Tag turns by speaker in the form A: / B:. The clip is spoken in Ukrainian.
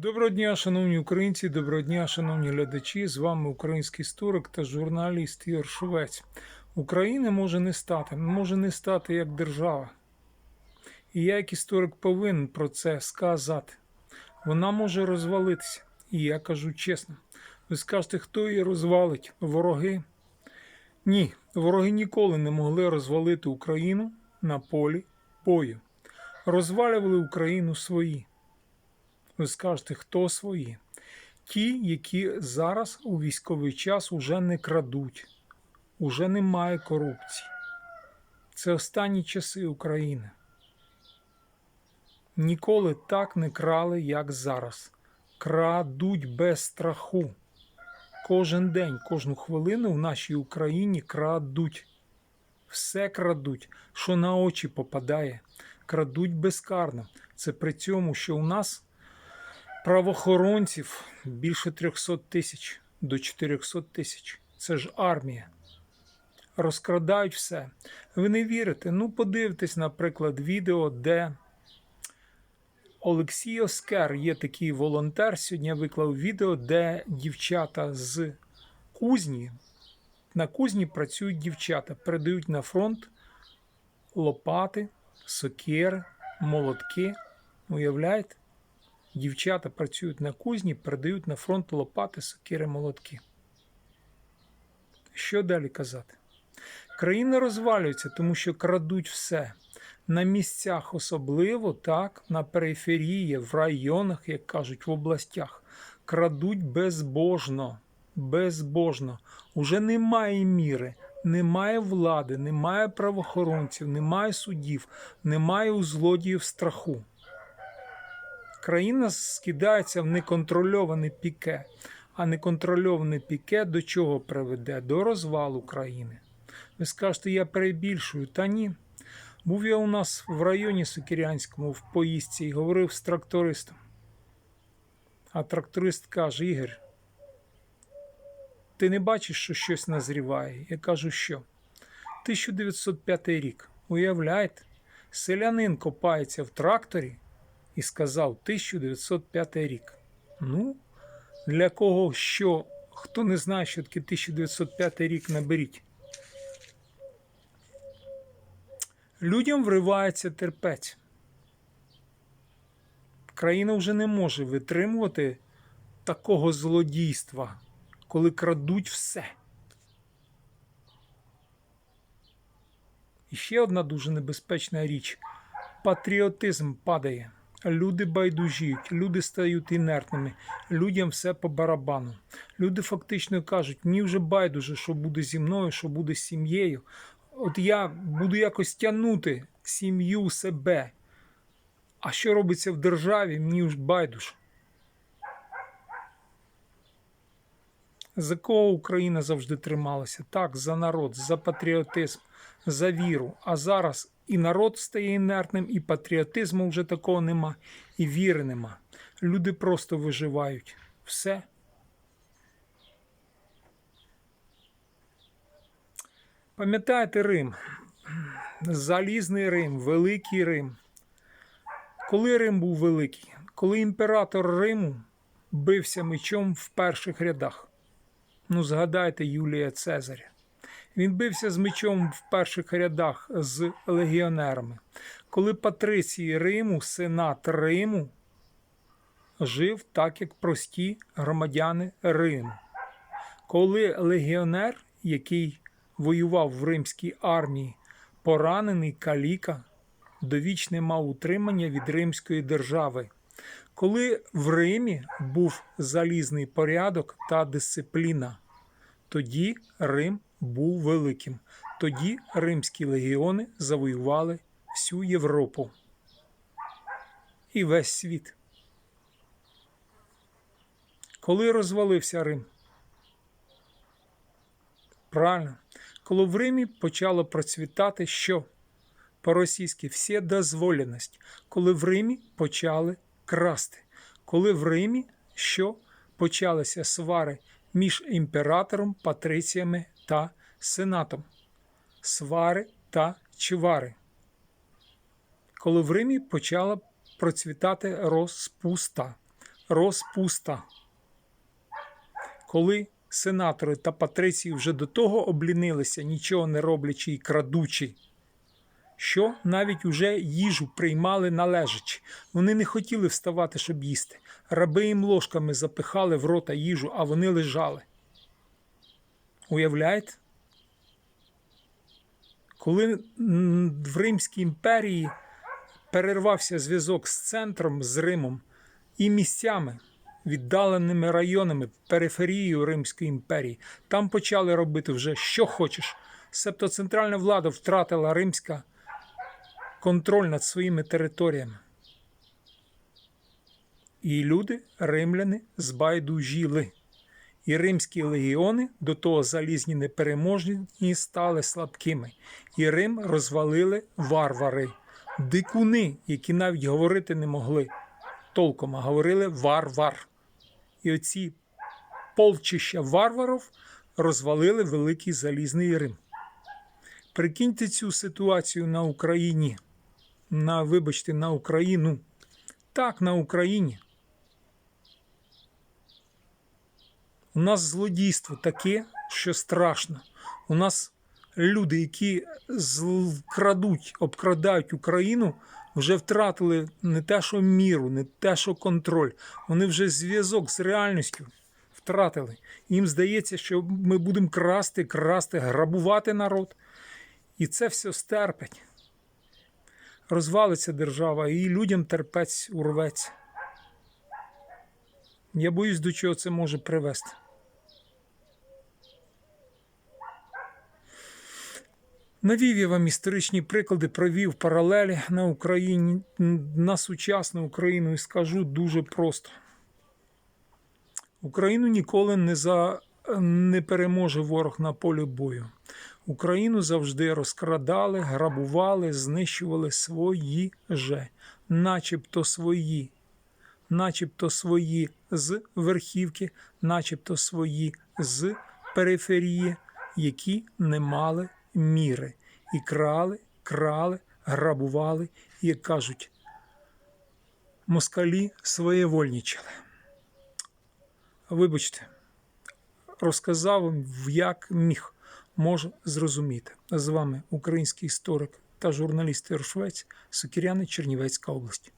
A: Доброго дня, шановні українці, доброго дня, шановні глядачі. З вами український історик та журналіст Ігор Шовець. України може не стати, може не стати як держава. І я, як історик, повинен про це сказати. Вона може розвалитися. І я кажу чесно. Ви скажете, хто її розвалить? Вороги? Ні, вороги ніколи не могли розвалити Україну на полі бою. Розвалювали Україну свої. Ви скажете, хто свої? Ті, які зараз у військовий час уже не крадуть, уже немає корупції. Це останні часи України. Ніколи так не крали, як зараз. Крадуть без страху. Кожен день, кожну хвилину в нашій Україні крадуть. Все крадуть, що на очі попадає. Крадуть безкарно. Це при цьому, що у нас правоохоронців більше 300 тисяч до 400 тисяч. Це ж армія. Розкрадають все. Ви не вірите? Ну, подивитесь, наприклад, відео, де Олексій Оскар є такий волонтер. Сьогодні виклав відео, де дівчата з кузні. На кузні працюють дівчата, передають на фронт лопати, сокири, молотки. Уявляєте? Дівчата працюють на кузні, передають на фронт лопати, сокири, молотки. Що далі казати? Країна розвалюється, тому що крадуть все. На місцях особливо, так, на периферії, в районах, як кажуть, в областях, крадуть безбожно. Безбожно. Уже немає міри, немає влади, немає правоохоронців, немає судів, немає у злодіїв страху. Країна скидається в неконтрольоване піке, а неконтрольоване піке до чого приведе? До розвалу країни. Ви скажете, я перебільшую, та ні. Був я у нас в районі Сокирянському в поїздці і говорив з трактористом. А тракторист каже: Ігор, ти не бачиш, що щось назріває? Я кажу, що? 1905 рік. Уявляєте, селянин копається в тракторі і сказав 1905 рік. Ну, для кого що, хто не знає, що таке 1905 рік наберіть. Людям вривається терпець. Країна вже не може витримувати такого злодійства, коли крадуть все. І ще одна дуже небезпечна річ: патріотизм падає. Люди байдужіють, люди стають інертними, людям все по барабану. Люди фактично кажуть, мені вже байдуже, що буде зі мною, що буде з сім'єю. От я буду якось тягнути сім'ю себе. А що робиться в державі, мені ж байдуже. За кого Україна завжди трималася? Так, за народ, за патріотизм, за віру. А зараз і народ стає інертним, і патріотизму вже такого нема, і віри нема. Люди просто виживають. Все. Пам'ятаєте Рим? Залізний Рим, Великий Рим. Коли Рим був великий? Коли імператор Риму бився мечом в перших рядах. Ну, згадайте Юлія Цезаря. Він бився з мечом в перших рядах з легіонерами. Коли патриції Риму, сенат Риму, жив так, як прості громадяни Риму. Коли легіонер, який воював в римській армії, поранений каліка, довічне мав утримання від Римської держави. Коли в Римі був залізний порядок та дисципліна, тоді Рим був великим. Тоді римські легіони завоювали всю Європу і весь світ. Коли розвалився Рим? Правильно, коли в Римі почало процвітати що? По-російськи вседозволеність. Коли в Римі почали красти. Коли в Римі що почалися свари між імператором, патриціями та сенатом, свари та чвари. Коли в Римі почала процвітати розпуста, розпуста. Коли сенатори та патриції вже до того облінилися, нічого не роблячи і крадучи, що навіть уже їжу приймали належачи. Вони не хотіли вставати, щоб їсти. Раби їм ложками запихали в рота їжу, а вони лежали. Уявляєте? Коли в Римській імперії перервався зв'язок з центром, з Римом і місцями, віддаленими районами, периферією Римської імперії, там почали робити вже що хочеш. Себто центральна влада втратила римська контроль над своїми територіями. І люди, римляни, збайдужіли. І римські легіони, до того залізні непереможні, стали слабкими. І Рим розвалили варвари, дикуни, які навіть говорити не могли толком, а говорили варвар. І оці полчища варварів розвалили великий залізний Рим. Прикиньте цю ситуацію на Україні. На, вибачте, на Україну. Так, на Україні. У нас злодійство таке, що страшно. У нас люди, які крадуть, обкрадають Україну, вже втратили не те, що міру, не те, що контроль. Вони вже зв'язок з реальністю втратили. Їм здається, що ми будемо красти, красти, грабувати народ. І це все стерпить. Розвалиться держава, і людям терпець урветься. Я боюсь, до чого це може привести. Навів я вам історичні приклади, провів паралелі на Україні, на сучасну Україну і скажу дуже просто. Україну ніколи не, за, не переможе ворог на полі бою. Україну завжди розкрадали, грабували, знищували свої же, начебто свої, начебто свої з верхівки, начебто свої з периферії, які не мали міри. І крали, крали, грабували, і, як кажуть, москалі своєвольничали. Вибачте, розказав вам, як міг, може зрозуміти. З вами український історик та журналіст Іршвець, Сокіряни, Чернівецька область.